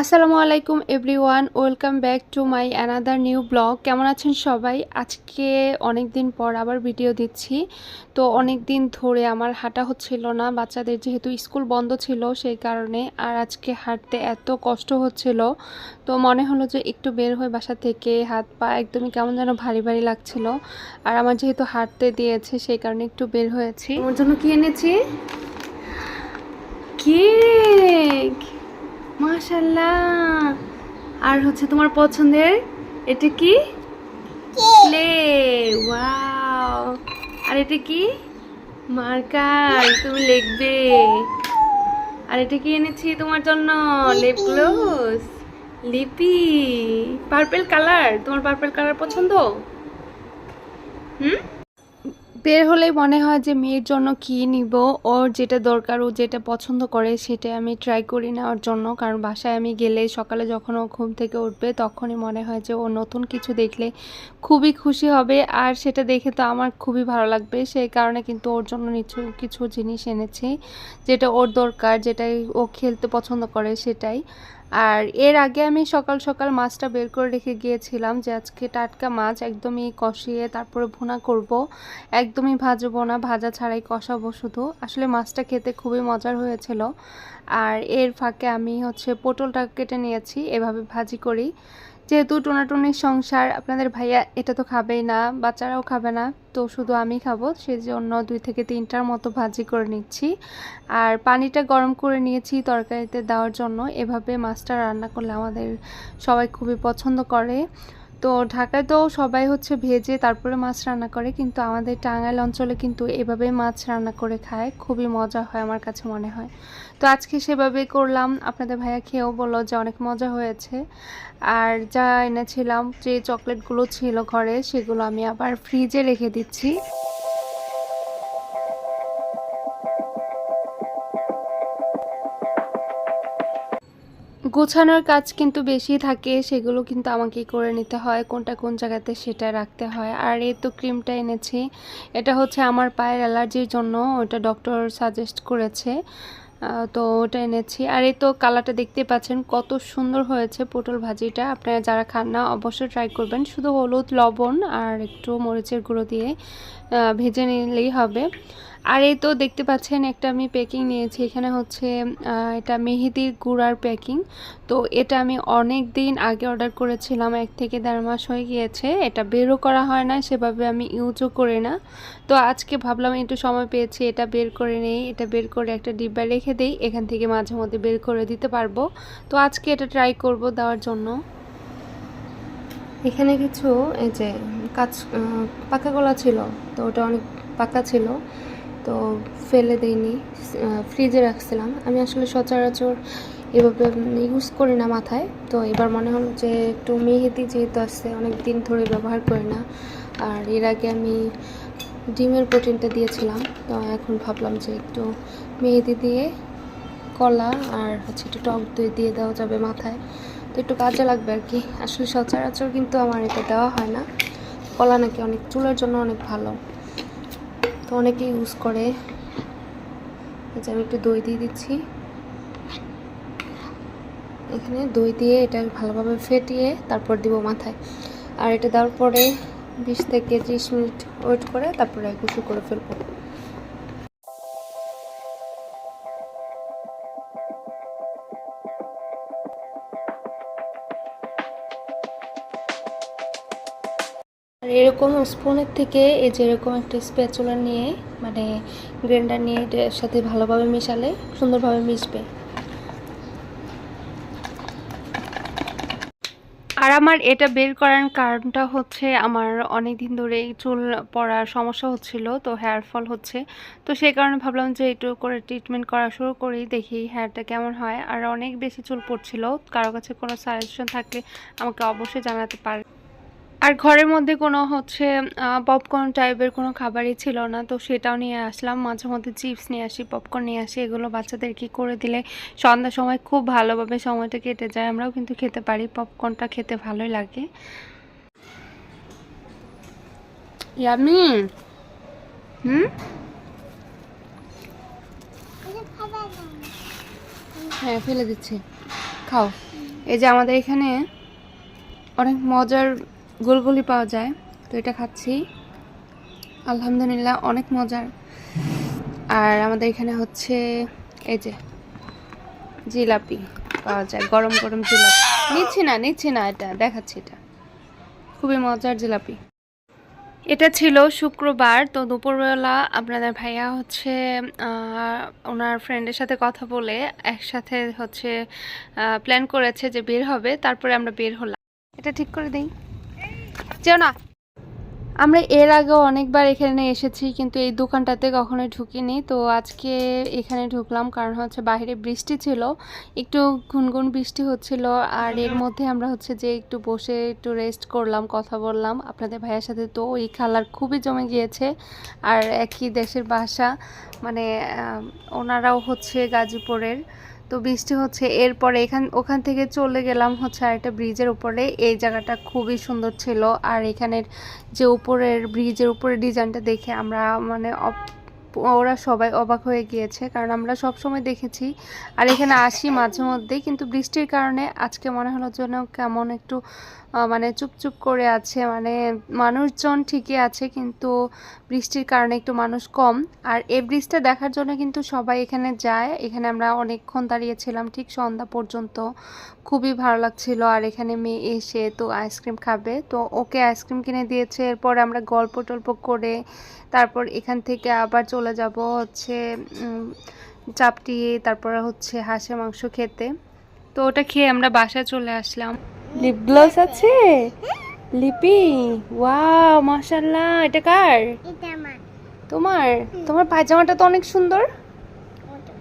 আসসালামু আলাইকুম everyone, welcome back to my another new blog. কেমন আছেন সবাই? আজকে অনেক দিন পর আবার ভিডিও দিচ্ছি। তো অনেক দিন ধরে আমার হাঁটা হচ্ছিল না, বাচ্চাদের যেহেতু স্কুল বন্ধ ছিল সেই কারণে আর আজকে হাঁটতে এত কষ্ট হচ্ছিল। তো মনে হলো যে একটু বের হয়ে বাসা থেকে হাত পা একদমই কেমন যেন ভারী ভারী লাগছিল। আর আমার যেহেতু হাঁটতে দিয়েছে সেই কারণে একটু বের হয়েছি। ওর জন্য কি এনেছি? কেক! মাশাল্লাহ আর হচ্ছে তোমার পছন্দের এটা কি? Clay wow. আর এটা কি? মার্কার তুমি লিখবে। আর এটা কি এনেছি তোমার জন্য? Lip gloss Lipi purple colour তোমার পার্পল কালার পছন্দ? হুম? বের হলেই মনে হয় যে মেয়ের জন্য কী নিব, ওর যেটা দরকার, ও যেটা পছন্দ করে সেটা আমি ট্রাই করি নেওয়ার জন্য। কারণ বাসায় আমি গেলে সকালে যখন ও ঘুম থেকে উঠবে তখনই মনে হয় যে ও নতুন কিছু দেখলে খুবই খুশি হবে। আর সেটা দেখে তো আমার খুবই ভালো লাগবে। সেই কারণে কিন্তু ওর জন্য নিচু কিছু জিনিস এনেছি, যেটা ওর দরকার, যেটাই ও খেলতে পছন্দ করে সেটাই। আর এর আগে আমি সকাল সকাল মাছটা বের করে রেখে গিয়েছিলাম যে আজকে টাটকা মাছ একদমই কষিয়ে তারপরে ভুনা করব। একদমই ভাজবো না, ভাজা ছাড়াই কষাবো শুধু। আসলে মাছটা খেতে খুবই মজার হয়েছিল। আর এর ফাঁকে আমি হচ্ছে পটলটা কেটে নিয়েছি, এভাবে ভাজি করি। যেহেতু টোনাটুনির সংসার, আপনাদের ভাইয়া এটা তো খাবেই না, বাচ্চারাও খাবে না, তো শুধু আমি খাব সেই জন্য দুই থেকে তিনটার মতো ভাজি করে নিচ্ছি। আর পানিটা গরম করে নিয়েছি তরকারিতে দেওয়ার জন্য, এভাবে মাছটা রান্না করলে আমাদের সবাই খুবই পছন্দ করে। তো ঢাকায় তো সবাই হচ্ছে ভেজে তারপরে মাছ রান্না করে, কিন্তু আমাদের টাঙ্গাইল অঞ্চলে কিন্তু এভাবে মাছ রান্না করে খায়। খুবই মজা হয় আমার কাছে মনে হয়। তো আজকে সেভাবে করলাম। আপনাদের ভাইয়া খেয়েও বলল যে অনেক মজা হয়েছে। আর যা এনেছিলাম যে চকলেটগুলো ছিল ঘরে, সেগুলো আমি আবার ফ্রিজে রেখে দিচ্ছি। গোছানোর কাজ কিন্তু বেশি থাকে, সেগুলো কিন্তু আমাকেই করে নিতে হয়, কোনটা কোন জায়গাতে সেটা রাখতে হয়। আর এই তো ক্রিমটা এনেছি, এটা হচ্ছে আমার পায়ের অ্যালার্জির জন্য, ওটা ডক্টর সাজেস্ট করেছে তো ওটা এনেছি। আর এই তো কালারটা দেখতে পাচ্ছেন, কত সুন্দর হয়েছে পটল ভাজিটা। আপনারা যারা খান না, অবশ্যই ট্রাই করবেন। শুধু হলুদ, লবণ আর একটু মরিচের গুঁড়ো দিয়ে ভেজে নিলেই হবে। আর এই তো দেখতে পাচ্ছেন একটা আমি প্যাকিং নিয়েছি। এখানে হচ্ছে এটা মেহেদির গুড়ার প্যাকিং তো এটা আমি অনেক দিন আগে অর্ডার করেছিলাম এক থেকে দেড় মাস হয়ে গিয়েছে। এটা বেরও করা হয় না সেভাবে আমি ইউজও করি না। তো আজকে ভাবলাম একটু সময় পেয়েছি এটা বের করে নেই। এটা বের করে একটা ডিব্বা রেখে দেই এখান থেকে মাঝে মধ্যে বের করে দিতে পারব। তো আজকে এটা ট্রাই করব দেওয়ার জন্য। এখানে কিছু এই যে আহ, পাকা কলা ছিল তো ওটা অনেক পাকা ছিল। তো ফেলে দেইনি ফ্রিজে রাখছিলাম। আমি আসলে সচরাচর এভাবে ইউজ করি না মাথায়। তো এবার মনে হলো যে একটু মেহেদি যেহেতু আছে অনেক দিন ধরে ব্যবহার করি না। আর এর আগে আমি ডিমের প্রোটিনটা দিয়েছিলাম, তো এখন ভাবলাম যে একটু মেহেদি দিয়ে কলা আর হচ্ছে একটু টক দই দিয়ে দেওয়া যাবে মাথায়। তো একটু কাজে লাগবে আর কি। আসলে সচরাচর কিন্তু আমার এটা দেওয়া হয় না। কলা নাকি অনেক, চুলের জন্য অনেক ভালো। তো অনেকে ইউজ করে। যে আমি একটু দই দিয়ে দিচ্ছি। এখানে দই দিয়ে এটা ভালোভাবে ফেটিয়ে তারপর দিব মাথায়। আর এটা দেওয়ার পরে বিশ থেকে ত্রিশ মিনিট ওয়েট করে তারপরে গোসল করে ফেলব। আর এরকম স্পুনের থেকে এই যে এরকম একটা স্প্যাচুলা নিয়ে মানে গ্রাইন্ডার নিয়ে এটার সাথে ভালোভাবে মিশালে সুন্দরভাবে মিশবে। আর আমার এটা বের করার কারণটা হচ্ছে আমার অনেক দিন ধরে চুল পড়ার সমস্যা হচ্ছিল, তো হেয়ার ফল হচ্ছে। তো সেই কারণে ভাবলাম যে একটু করে ট্রিটমেন্ট করা শুরু করি, দেখি হেয়ারটা কেমন হয়। আর অনেক বেশি চুল পড়ছিল, কারও কাছে কোনো সাজেশন থাকলে আমাকে অবশ্যই জানাতে পারে আর ঘরের মধ্যে কোনো হচ্ছে পপকর্ন টাইপের কোনো খাবারই ছিল না, তো সেটাও নিয়ে আসলাম। মাঝে মধ্যে চিপস নিয়ে আসি পপকর্ন নিয়ে আসি, এগুলো বাচ্চাদেরকে করে দিলে সন্ধ্যার সময় খুব ভালোভাবে সময়টা কেটে যায়, আমরাও কিন্তু খেতে পারি পপকর্নটা খেতে ভালোই লাগে। ইয়ামি? হুম? হ্যাঁ ফেলে দিচ্ছি। খাও। এই যে আমাদের এখানে অনেক মজার গোলগুলি পাওয়া যায়। তো এটা খাচ্ছি। আলহামদুলিল্লাহ, অনেক মজার। আর আমাদের এখানে হচ্ছে এই যে জিলাপি পাওয়া যায়, গরম গরম জিলাপি। নিচ্ছি না নিচ্ছি না এটা, দেখাচ্ছি এটা। খুবই মজার জিলাপি। এটা ছিল শুক্রবার, তো দুপুরবেলা আপনাদের ভাইয়া হচ্ছে ওনার ফ্রেন্ডের সাথে কথা বলে একসাথে হচ্ছে প্ল্যান করেছে যে বের হবে, তারপরে আমরা বের হলাম। এটা ঠিক করে দেই। যেও না। আমরা এর আগেও অনেকবার এখানে এসেছি, কিন্তু এই দোকানটাতে কখনোই ঢুকিনি। তো আজকে এখানে ঢুকলাম, কারণ হচ্ছে বাইরে বৃষ্টি ছিল, একটু গুনগুন বৃষ্টি হচ্ছিল, আর এর মধ্যে আমরা হচ্ছে যে একটু বসে একটু রেস্ট করলাম, কথা বললাম। আপনাদের ভাইয়ের সাথে তো ওই খালার খুবই জমে গিয়েছে, আর একই দেশের ভাষা মানে ওনারাও হচ্ছে গাজীপুরের। তো বৃষ্টি হচ্ছে। এরপরে এখান, ওখান থেকে চলে গেলাম হচ্ছে আরেকটা ব্রিজের উপরে। এই জায়গাটা খুবই সুন্দর ছিল। আর এখানের যে উপরের ব্রিজের উপরে ডিজাইনটা দেখে আমরা মানে ওরা সবাই অবাক হয়ে গিয়েছে, কারণ আমরা সব সময় দেখেছি। আর এখানে আসি মাঝে মধ্যে কিন্তু বৃষ্টির কারণে আজকে মনে হলো যেন কেমন একটু মানে চুপচুপ করে আছে মানে মানুষজন ঠিকই আছে, কিন্তু বৃষ্টির কারণে একটু মানুষ কম। আর এই ব্রিজটা দেখার জন্য কিন্তু সবাই এখানে যায়। এখানে আমরা অনেকক্ষণ দাঁড়িয়েছিলাম, ঠিক সন্ধ্যা পর্যন্ত। খুবই ভালো লাগছিল। আর এখানে মেয়ে এসে তো আইসক্রিম খাবে। তো ওকে আইসক্রিম কিনে দিয়েছে। এরপর আমরা গল্প টল্প করে, তারপর এখান থেকে আবার চলে যাব হচ্ছে চাপটি তারপর হচ্ছে হাঁসের মাংস খেতে। তো ওটা খেয়ে আমরা বাসায় চলে আসলাম। লিপ গ্লস আছে? লিপি ওয়াও মাশাল্লাহ এটা কার? এটা আমার। তোমার? তোমার পায়জামাটা তো অনেক সুন্দর। ওটা।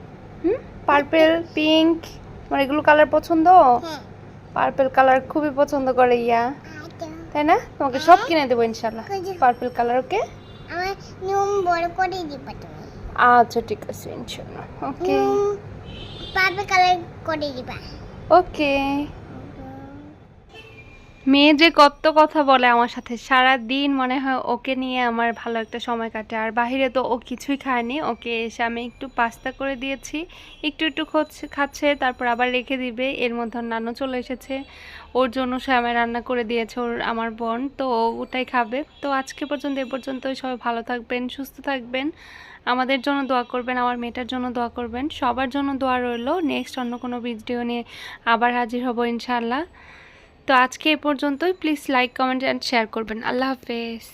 হুম? পার্পেল পিঙ্ক তোমার এগুলো কালার পছন্দ? হ্যাঁ। পার্পেল কালার খুবই পছন্দ করে ইয়া। আচ্ছা। তাই না? তোমাকে সব কিনে দেবো ইনশাল্লাহ পার্পেল কালার ওকে নিয়ম বড় করে দিবা তুমি। আচ্ছা ঠিক আছে ইনশাআল্লাহ। ওকে পাবে কালার করে দিবা। ওকে মেয়ে যে কত কথা বলে আমার সাথে সারা দিন মনে হয় ওকে নিয়ে আমার ভালো একটা সময় কাটে। আর বাইরে তো ও কিছুই খায়নি, ওকে এসে আমি একটু পাস্তা করে দিয়েছি, একটু একটু খাচ্ছে, তারপর আবার রেখে দিবে। এর মধ্যে নানু চলে এসেছে, ওর জন্য সে আমায় রান্না করে দিয়েছে, ওর, আমার বোন, তো ওটাই খাবে। তো আজকে পর্যন্ত, এ পর্যন্তই, সবাই ভালো থাকবেন, সুস্থ থাকবেন। আমাদের জন্য দোয়া করবেন, আমার মেয়েটার জন্য দোয়া করবেন। সবার জন্য দোয়া রইল নেক্সট অন্য কোনো ভিডিও নিয়ে আবার হাজির হব ইনশাআল্লাহ। তো আজকে এ পর্যন্তই। Please like comment and share করবেন। আল্লাহ হাফেজ।